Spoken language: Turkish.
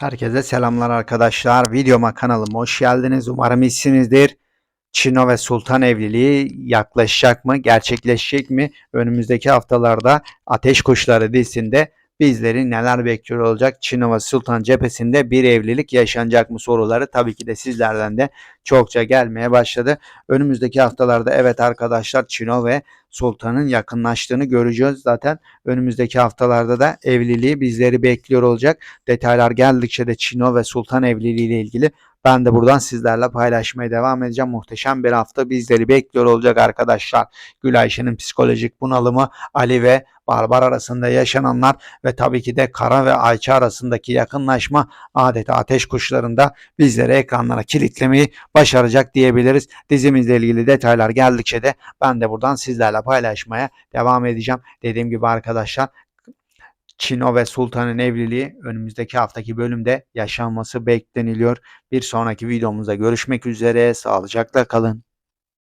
Herkese selamlar arkadaşlar. Videoma kanalıma hoş geldiniz. Umarım iyisinizdir. Çino ve Sultan evliliği yaklaşacak mı? Gerçekleşecek mi? Önümüzdeki haftalarda Ateş Kuşları dizisinde bizleri neler bekliyor olacak? Çino ve Sultan cephesinde bir evlilik yaşanacak mı soruları tabii ki de sizlerden de çokça gelmeye başladı. Önümüzdeki haftalarda evet arkadaşlar Çino ve Sultan'ın yakınlaştığını göreceğiz zaten. Önümüzdeki haftalarda da evliliği bizleri bekliyor olacak. Detaylar geldikçe de Çino ve Sultan evliliği ile ilgili ben de buradan sizlerle paylaşmaya devam edeceğim. Muhteşem bir hafta bizleri bekliyor olacak arkadaşlar. Gülayşe'nin psikolojik bunalımı, Ali ve Barbar arasında yaşananlar ve tabii ki de Kara ve Ayça arasındaki yakınlaşma adeta ateş kuşlarında bizleri ekranlara kilitlemeyi başaracak diyebiliriz. Dizimizle ilgili detaylar geldikçe de ben de buradan sizlerle paylaşmaya devam edeceğim. Dediğim gibi arkadaşlar Çino ve Sultan'ın evliliği önümüzdeki haftaki bölümde yaşanması bekleniliyor. Bir sonraki videomuzda görüşmek üzere. Sağlıcakla kalın.